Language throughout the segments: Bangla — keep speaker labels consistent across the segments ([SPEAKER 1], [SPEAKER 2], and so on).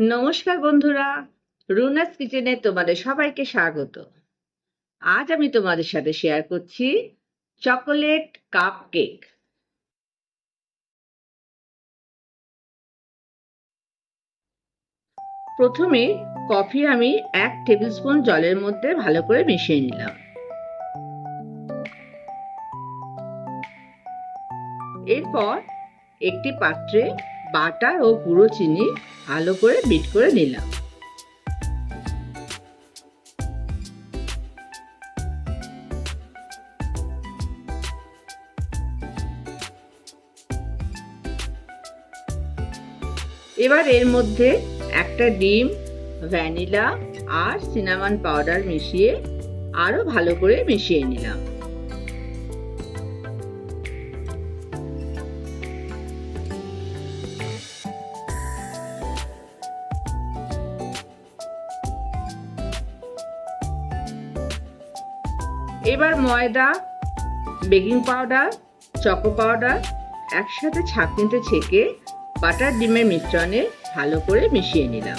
[SPEAKER 1] নমস্কার বন্ধুরা, রুনাস কিচেনে তোমাদের সবাইকে স্বাগত। আজ আমি তোমাদের সাথে শেয়ার করছি চকোলেট কাপ কেক প্রথমে কফি আমি এক টেবিল স্পুন জলের মধ্যে ভালো করে মিশিয়ে নিলাম। এরপর একটি পাত্রে বাটার ও গুঁড়ো চিনি ভালো করে বিট করে নিলাম। এবার এর মধ্যে একটা ডিম, ভ্যানিলা আর সিনামন পাউডার মিশিয়ে আরও ভালো করে মিশিয়ে নিলাম। এবার ময়দা, বেকিং পাউডার, চকো পাউডার একসাথে ছাঁকনিতে ছেঁকে বাটার ডিমের মিশ্রণে ভালো করে মিশিয়ে নিলাম।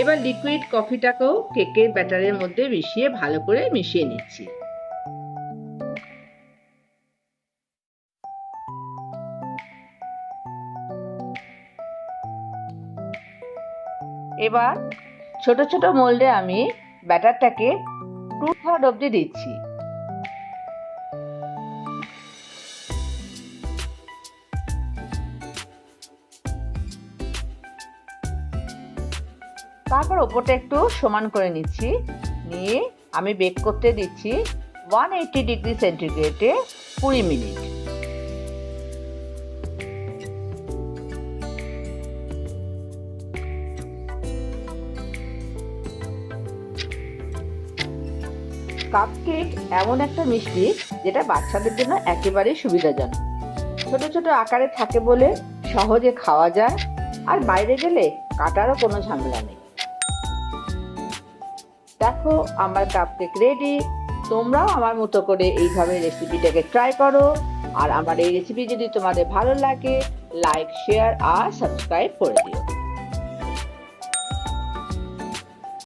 [SPEAKER 1] এবার লিকুইড কফিটাকেও কেকের ব্যাটারের মধ্যে মিশিয়ে ভালো করে মিশিয়ে নিচ্ছি। এবার ছোট ছোট মোল্ডে আমি ব্যাটারটাকে টু থার্ড অবধি দিচ্ছি। তারপর ওপরটা একটু সমান করে নিচ্ছি। নিয়ে আমি বেক করতে দিচ্ছি ওয়ান এইটি ডিগ্রি সেন্টিগ্রেডে কুড়ি মিনিট। কাপকেক এমন একটা মিষ্টি যেটা বাচ্চাদের জন্য একেবারেই সুবিধাজনক। ছোট ছোট আকারে থাকে বলে সহজে খাওয়া যায়, আর বাইরে গেলে কাটারও কোনো ঝামেলা নেই। দেখো আমার কাপকেক রেডি তোমরাও আমার মতো করে এইভাবে রেসিপিটাকে ট্রাই করো। আর আমার এই রেসিপি যদি তোমাদের ভালো লাগে লাইক শেয়ার আর সাবস্ক্রাইব করে দিও।